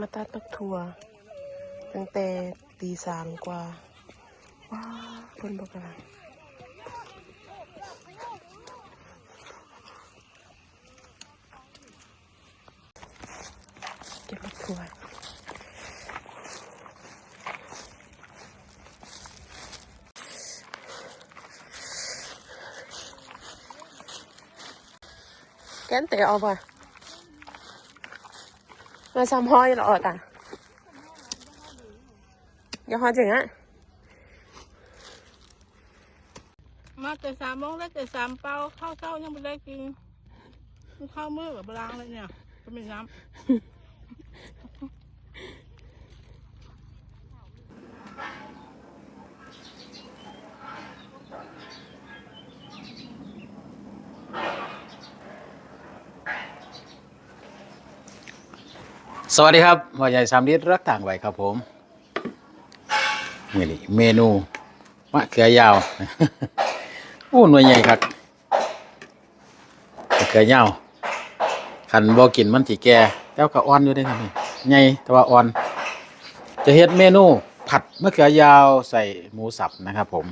มาตัดปักถั่วตั้งแต่ตีสามกว่า ว้าวคนบอกอะไรเก็บปักถั่วแกนเตะเอาป่ะมาซ้ำห้อยเหรออะอย่ห้อยถึงอะมาแต่สามโมงแล้วแต่สามเป้าข้าวเช้ายังไม่ได้กินข้าวมื้อกับบรางเลยเนี่ยก็ไม่น้ำ สวัสดีครับพ่อใหญ่สามลิตรรักต่างไว้ครับผมนี่เมนูมะเขือยาวโอ้หน่วยใหญ่ครับมะเขือยาวขันบ่กินมันสิแก่แล้วก็อ่อนอยู่ได้ครับนี่ใหญ่แต่ว่าอ่อน จะเฮ็ดเมนูผัดมะเขือยาวใส่หมูสับนะครับ ผม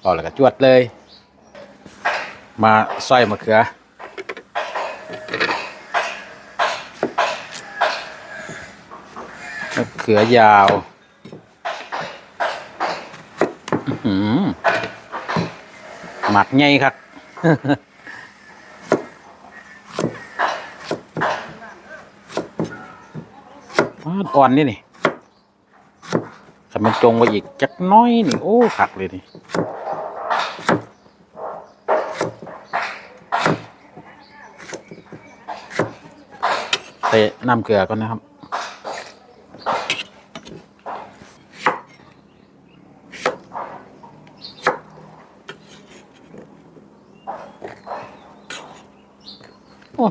เอาแล้วก็จวดเลย มาซอยมะเขือ มะเขือยาวหือหมักไงครับมาอ่อนนี่นี่ถ้ามันจงไว้อีกจักน้อยนี่ โอ้ขักเลยนี่เตะน้ำเกลือก่อนนะครับ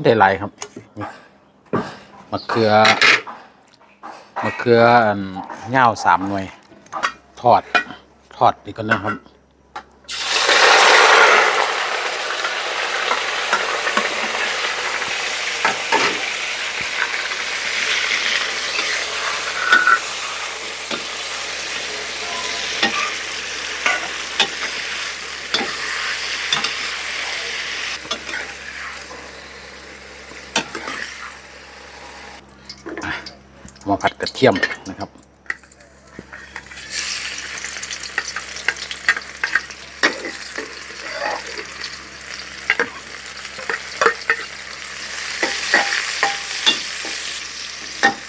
ได้หลายครับมะเขือมะเขืออันเง่าวสามหน่วย ทอด ทอดดีกันนะครับ มาผัดกระเทียมนะครับ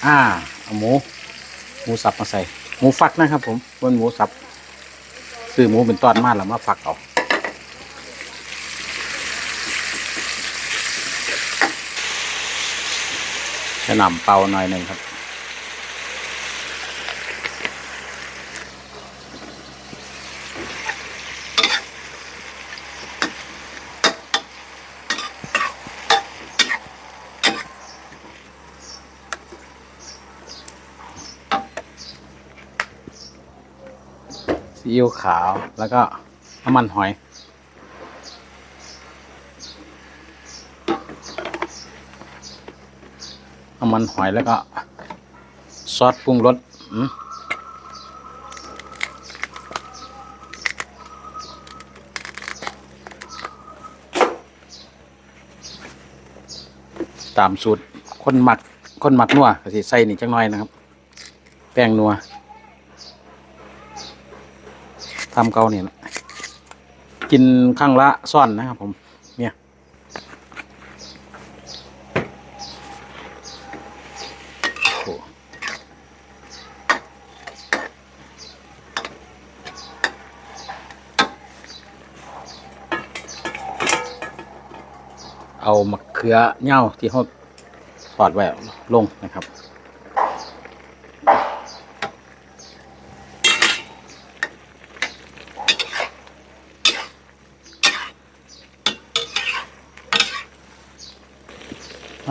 อ่าเอาหมูหมูสับมาใส่ หมูฟักนะครับ ผมบนหมูสับซื้อหมูเป็นตอนมาแล้วมาฟักเอาจะนำเปาหน่อยหนึ่งครับ ซีอิ๊วขาว แล้วก็น้ำมันหอย น้ำมันหอยแล้วก็ ซอสปรุงรสตามสูตรคนหมักคนหมักนัวก็สิใส่นี่จังน้อยนะครับ แป้งนัว ทำเกาเนี่ยนะกินข้างละซ่อนนะครับผมเนี่ยเอามะเขือเง่าที่เขาทอดไว้ลงนะครับ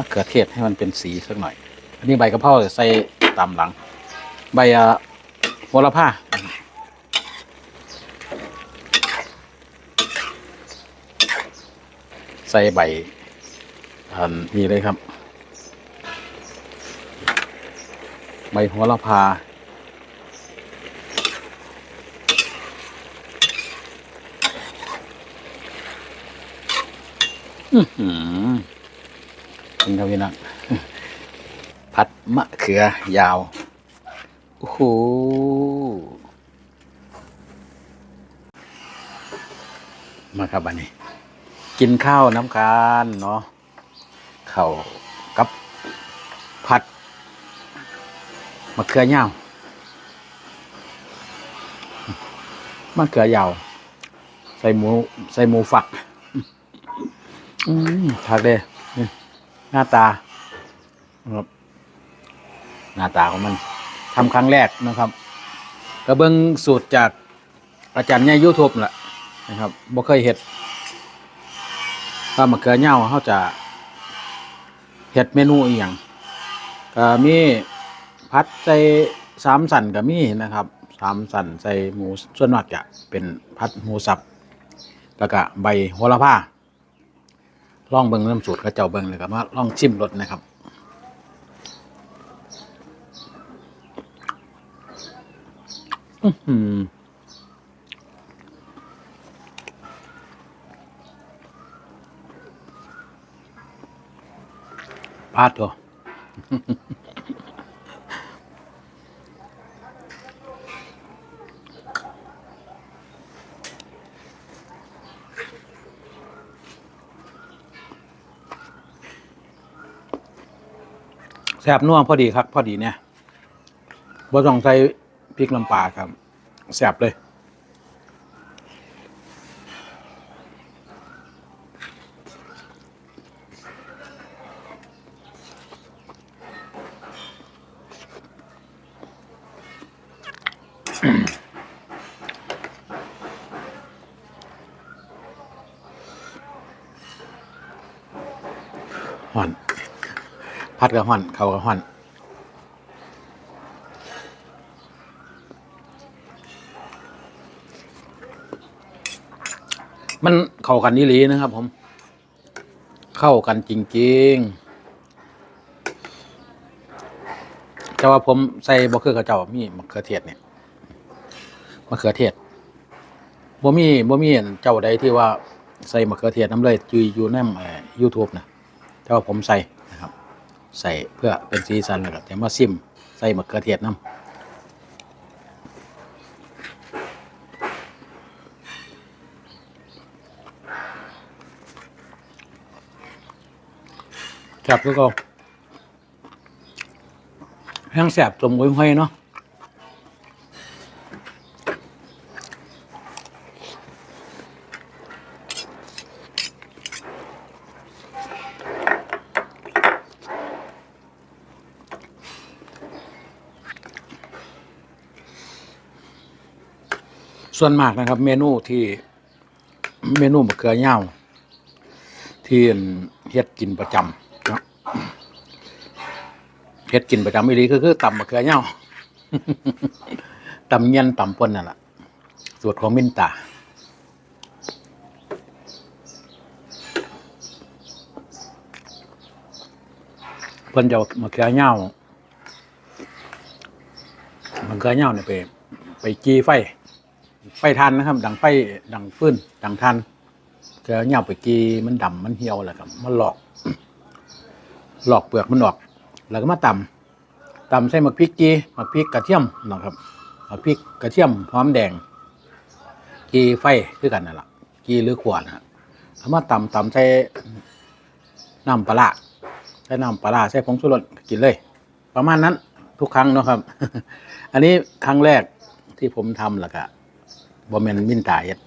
ะเขือเทศให้มันเป็นสีสักหน่อย อันนี้ใบกระเพราใส่ตามหลัง ใบอะโหระพาใส่ใบอันนี้เลยครับ ใบโหระพา อื้อหือ นครับพี่นักผัดมะเขือยาว โอ้โหมาครับอันนี้ กินข้าวน้ำกันเนาะข้าวกับผัดมะเขือยาวมะเขือยาว ใส่หมู ใส่หมูฝัก อืมทักเด้ หน้าตาครับหน้าตาของมันทำครั้งแรกนะครับก็เบิ้องสูตรจากอาจารย์ใหญ่ยูทูบแหละนะครับบ่เคยเห็ดถ้ามะเขือเน่าเขาจะเห็ดเมนูอีหยังก็มีพัดใส่สามสันก็มีนะครับสามสันใส่หมูส่วนมากจะเป็นพัดหมูสับ แล้วก็ใบโหระพา ลองเบิงเริ่มสูตรก็เจ้าเบิงเลยครับว่าลองชิมรสนะครับอือหือพลาดตัว แซ่บนัวพอดีครับ พอดีเนี่ยบ่ต้องใส่พริกลำปลาครับแซ่บเลย ดกับห่อนเขากับห่อนมันเข้ากันนี่หลีนะครับ ผม เข้ากันจริงๆแต่ว่าผมใส่บะเขือกับเจ้ามีมะเขือเทศเนี่ยมะเขือเทศบ่มีบ่มีอันเจ้าใดที่ว่าใส่มะเขือเทศน้ำเลยอยูอยู่ในยูทูบนะแต่ว่าผมใส่ ใส่เพื่อเป็นสีสันนะครับแต่มาซิมใส่มะเขือเทศน้ำจับก็ก็แห้งแสบจมห้อยเนาะ ส่วนมากนะครับ เมนูที่เมนูมะเขือเน่าที่เฮ็ดกินประจำเนะเฮ็ดกินประจำอีหลีคือคือตำมะเขือเน่าตำเงี้ยนตำป่นนั่นแหละสูตรของมินตาเพิ่นจะมะเขือเน่ามะเขือเน่าเนี่ยไป ไปจีไฟ ไฟทานนะครับ ดังไฟดังฟื้นดังทานเขือเน่าไปจีมันดำมันเหี่ยวแหล้วก็มันหลอก หลอกเปลือกมันออก แล้วก็มาตำตำใส่หมักพริกจีหมักพริกกระเทียมนะครับหมักพริกกระเทียมหอมแดง กีไฟคือกันนั่นแหละกีหรือขวานฮะเอามาตำตำใส่น้ำปลาร้าใส่น้ำปลาร้าใส่ผงชูรสกินเลย ประมาณนั้นทุกครั้งนะครับ อันนี้ครั้งแรกที่ผมทำแล้วก็ บอมเมนมินตาเฮ็ด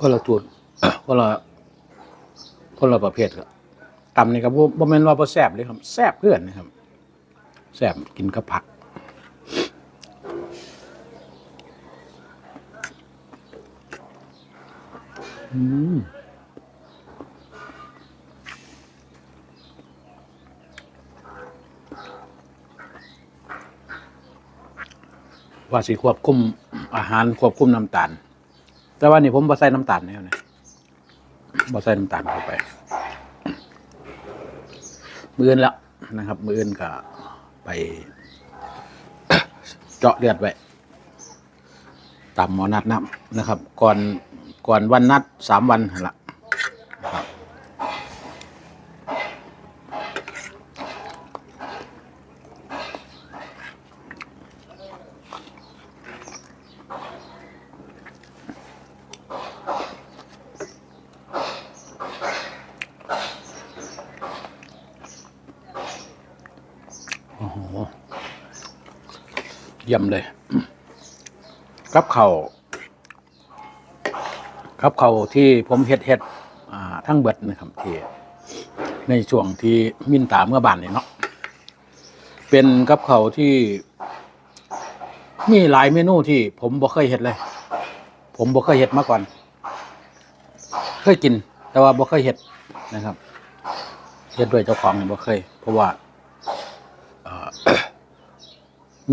คนละจุดคนละคนละประเภทครับตำนี่ครับบอมเมนว่าพอแซบเลยครับ แซบเพื่อนนะครับ แซบกินกับผัก อืมว่าสิควบคุมอาหารควบคุมน้ำตาล แต่ว่านี่ผมบ่ใส่น้ำตาลแล้วนะบ่ใส่น้ำตาลเข้าไป มืออื่นแล้วนะครับ มืออื่นก็ไป เจาะเลือดไว้ตามหมอนัดนับนะครับ ก่อน ก่อนวันนัดสามวันหั่นละครับโอ้โหเยี่ยมเลย กับเข่า วกับเขาที่ผมเฮ็ดเฮ็ดทั้งเบิดนะครับที่ในช่วงที่มินตาเมื่อบานนี่เนาะเป็นกับเขาที่มีหลายเมนูที่ผมบ่เคยเฮ็ดเลย ผมบ่เคยเฮ็ดมาก่อน เคยกิน แต่ว่าบ่เคยเฮ็ดนะครับเฮ็ดด้วยเจ้าของนี่บ่เคย เพราะว่า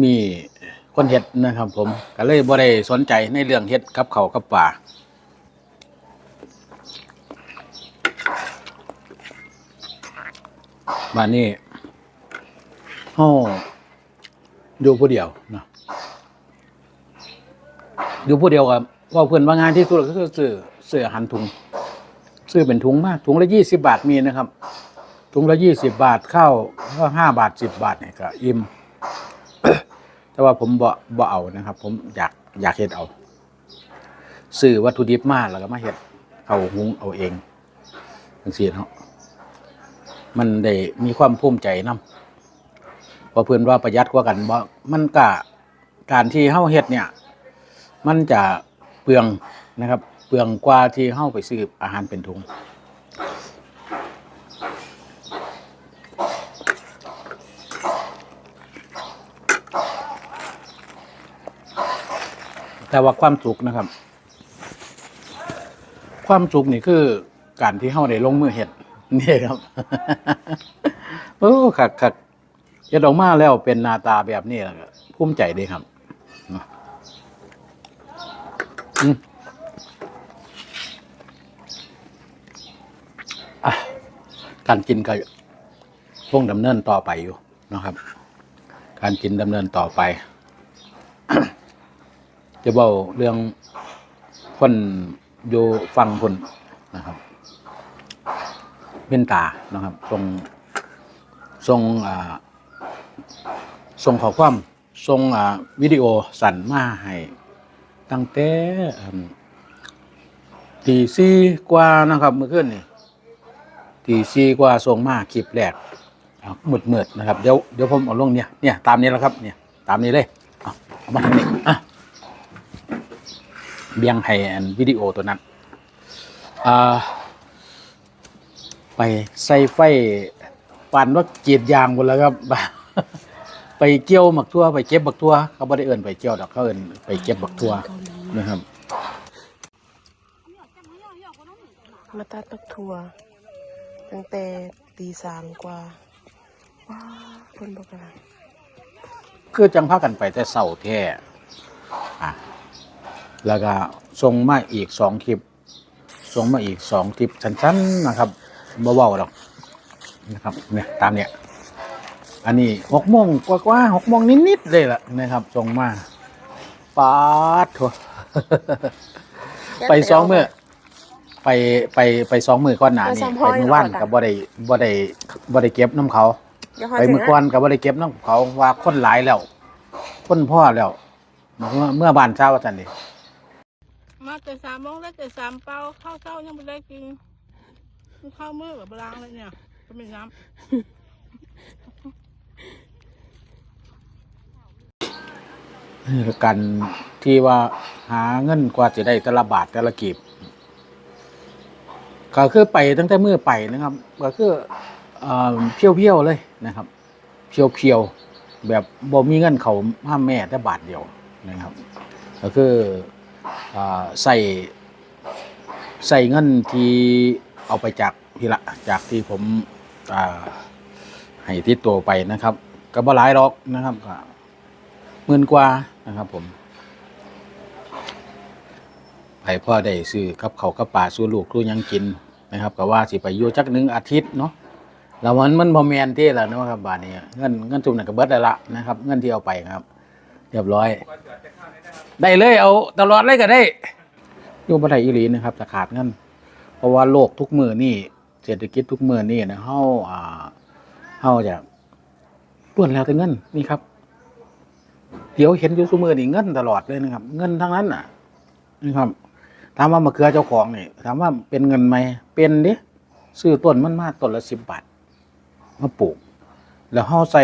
มีคนเฮ็ดนะครับ ผมก็เลยบ่ได้สนใจในเรื่องเฮ็ดกับเขากับป่า บ้านนี้เฮาอยู่ผู้เดียวเนาะอยู่ผู้เดียวกับว่าเพื่อนว่างานที่สุดก็คือซื้อซื้ออาหารถุงซื้อเป็นถุงมากถุงละยี่สิบาทมีนะครับ ถุงละยี่สิบบาทข้าวก็ห้าบาทสิบบาทเนี่ยก็อิ่มแต่ว่าผมบ่บ่เอานะครับ ผมอยากอยากเฮ็ดเอาซื้อวัตถุดิบมาแล้วก็มาเฮ็ดเอาหุงเอาเองจังซี่เนาะ มันได้มีความภูมิใจนํพอเพื่อนว่าประหยัดกว่ากันบ่มันก็การที่เฮาเฮ็ดเนี่ย มันจะเปลืองนะครับ เปลืองกว่าที่เฮาไปซื้ออาหารเป็นถุงแต่ว่าความสุขนะครับ ความสุขนี่คือการที่เฮาได้ลงมือเฮ็ด นี่ครับ โอ้คักคักเฮ็ดออกมาแล้วเป็นหน้าตาแบบนี้แล้วก็ภูมิใจด้ครับอืมอะการกินก็คงดำเนินต่อไปอยู่นะครับ การกินดำเนินต่อไป จะเบาเรื่องคนอยู่ฟังคนนะครับ เมนตานะครับทรงทรงอ่าทรงขอความทรงอ่าวิดีโอสั่นมาให้ตั้งแต่ตีสี่กว่านะครับเมื่อคืนนี่ตีสี่กว่าส่งมาคลิปแรกมืดมืดนะครับเดี๋ยวเดี๋ยวผมเอาลงเนี่ยเนี่ยตามนี้แล้วครับเนี่ยตามนี้เลยเอามาทางนี้อะเบียงให้อันวิดีโอตัวนั้นอ่า ไปใส่ไฟปั่นว่ากรีดยางหมดแล้วครับ ไปเกี่ยวหมักทั่วไปเก็บบักทั่วเขาไม่ได้เอินไปเกี่ยวดอกเขาเอินไปเก็บบักทั่วนะครับมาตัดปักทัวตั้งแต่ตีสามกว่าว้าเพิ่นบอกอะไรคือจังพากันไปแต่เสาแท้อะแล้วก็ส่งมาอีกสองคลิปส่งมาอีกสองคลิปสั้นๆนะครับ บ่เบาๆหรอกนะครับเนี่ยตามเนี่ยอันนี้หกโมงกว่าๆหกโมงนิดๆเลยล่ะนะครับส่งมาปาดทัวไปสองมือไปไปไปสองมือก้อนหนานี่ไปมือว่านกับบ่ได้บ่ได้บ่ได้เก็บน้ำเขาเดี๋ยวหอยไปถึงมือก้อนกับบ่ได้เก็บน้ำเขาว่าคนหลายแล้วคนพ่อแล้วเมื่อเมื่อบานเช้าว่าจันดิมาแต่สามโมงแล้วแต่สามเป้าข้าวเช้ายังไม่ได้กิน ข้าวมือกบบล้างเลยเนี่ยจะมีน้นี่คือการที่ว่าหาเงินกว่าจะได้แต่ละบาทแต่ละกีบก็คือไปตั้งแต่เมือไปนะครับ ก็คือเอ่อเพียวๆเลยนะครับ เพียวๆแบบบ่มีเงินเขาห้ามแม่แต่บาทเดียวนะครับ ก็คืออใส่ใส่เงินที่ เอาไปจากพี่ละจากที่ผมให้ติดตัวไปนะครับก็บ่หลายหรอกนะครับก็หมื่นกว่านะครับ ผมไปพ่อได้ซื้อกับเขากับป่าสู้ลูกสู้ยังกินนะครับก็ว่าสิไปอยู่จักหนึ่งอาทิตย์เนาะแล้วมันมันบ่แมนที่และเนะครับบาทนี้เงินเงินจุ่มนั่นก็เบิดได้ละนะครับ เงินที่เอาไปครับ เรียบร้อย ได้เลยเอาตลอดเลยก็ได้อยู่บ่ไดอีหลีนะครับจะขาดเงิน เพราะว่าโลกทุกมือนี่เศรษฐกิจทุกมือนี่นะเฮาอ่าเฮาจะล้วนแล้วแต่เงินนี่ครับ เดี๋ยวเห็นอยู่ซุมือนี่เงินตลอดเลยนะครับ เงินทั้งนั้นน่ะนะครับถามว่ามะเขือเจ้าของนี่ถามว่าเป็นเงินไหมเป็นดิซื้อต้นมันมากต้นละสิบบาทมาปลูก แล้วเฮาใส่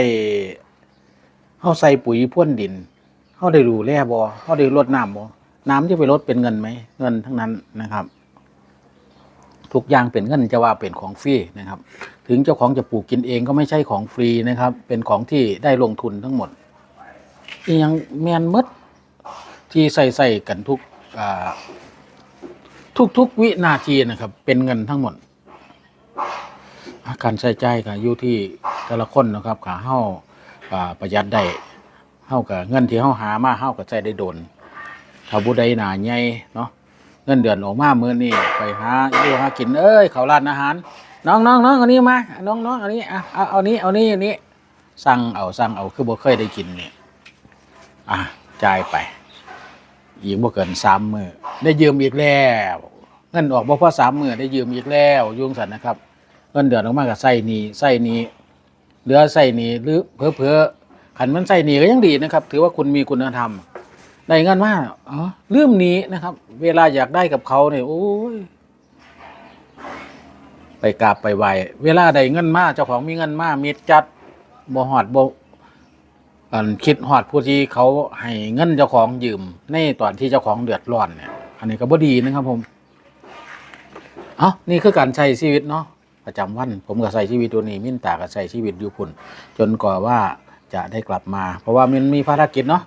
เฮาใส่ปุ๋ยพ่นดินเฮาได้ดูแลบ่เฮาได้รดน้ำบ่น้ำจะไปลดเป็นเงินไหมเงินทั้งนั้นนะครับ ทุกอย่างเป็นเงินจะว่าเป็นของฟรีนะครับ ถึงเจ้าของจะปลูกกินเองก็ไม่ใช่ของฟรีนะครับ เป็นของที่ได้ลงทุนทั้งหมดอียังแมนมดที่ใส่ใส่กันทุกทุกทุกวินาทีนะครับ เป็นเงินทั้งหมดาการใช้จ่ายก็อยู่ที่แต่ละคนนะครับขาเฮาอ่าประหยัดได้เฮากับเงินที่เฮาหามาเฮาก็ใช้ได้โดนถ้าผู้ใดหนาใหญ่เนาะ เงินเดือนออกมามื้อนี้ไปหาอยู่หากินเอ้ยเขาร้านอาหาร น้องน้องน้องอันนี้มาน้องน้องอันนี้อะเอาเอานี้เอานี้อันนี้สั่งเอาสั่งเอาคือบ่เคยได้กินนี่อะจ่ายไปอีกบ่เกินสามมือได้ยืมอีกแล้วเงินออกบ่พอสามมือได้ยืมอีกแล้วยุ่งสันนะครับเงินเดือนออกมากับใส่นี้ใส่นี้เหลือใส่นี้หรือเพอเพอขันมันใส่นี้ก็ยังดีนะครับ ถือว่าคุณมีคุณธรรม ได้เงินมาอ๋อลืมหนี้นะครับ เวลาอยากได้กับเขาเนี่ยโอ้ยไปกราบไปไหวเวลาได้เงินมาเจ้าของมีเงินมามีจัดบ่หอดบ่คิดฮอดผู้ที่เขาให้เงินเจ้าของยืม ในตอนที่เจ้าของเดือดร้อนเนี่ย อันนี้ก็บ่ดีนะครับ ผมเอ้านี่คือการใช้ชีวิตเนาะประจำวัน ผมก็ใช้ชีวิตตัวนี้มินตาก็ใช้ชีวิตอยู่พุ่น จนกว่าว่าจะได้กลับมา เพราะว่ามันมีภารกิจเนาะ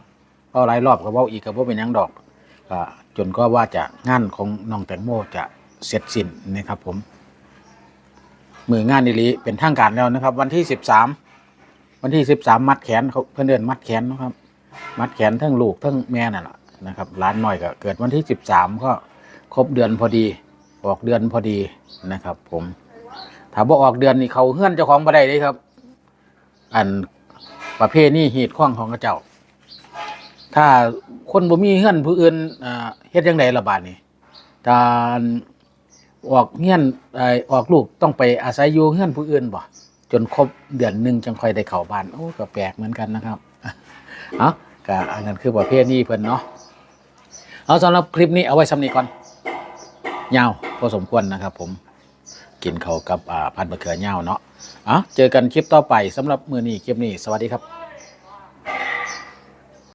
เอาหลายรอบก็เว้าอีกก็บ่เป็นหยังดอกก็จนก็ว่าจะงานของน้องแตงโมจะเสร็จสิ้นนะครับผม มืองานนิลิเป็นทางการแล้วนะครับ วันที่สิบสามวันที่สิบสามมัดแขนเขาเพื่อนเดินมัดแขนนะครับ มัดแขนทั้งลูกทั้งแม่นั่นแหละนะครับร้านหน่อยก็เกิดวันที่สิบสามก็ครบเดือนพอดี ออกเดือนพอดีนะครับ ผมถามว่าออกเดือนนี่เขาเฮื่อนเจ้าของบ่ได้เลยครับ อันประเภทนี้หีดข้องของกระเจ้า ถ้าคนบ่มีเฮือนผู้อื่นอ่าเฮ็ดยังไงละบาดนี่การออกเฮือนเอ่ออกลูกต้องไปอาศัยอยู่เฮือนผู้อื่นบ่จนครบเดือนหนึ่งจังค่อยได้เข้าบ้านโอ้ก็แปลกเหมือนกันนะครับเอาก็อันนั้นคือประเภทนี้เพิ่นเนาะเอาสำหรับคลิปนี้เอาไว้ซ้ำนี้ก่อนยาวพอสมควรนะครับ ผมกินเขากับอ่าพันมะเขือยาวเนาะเอาเจอกันคลิปต่อไปสำหรับมือนี้คลิปนี้ สวัสดีครับ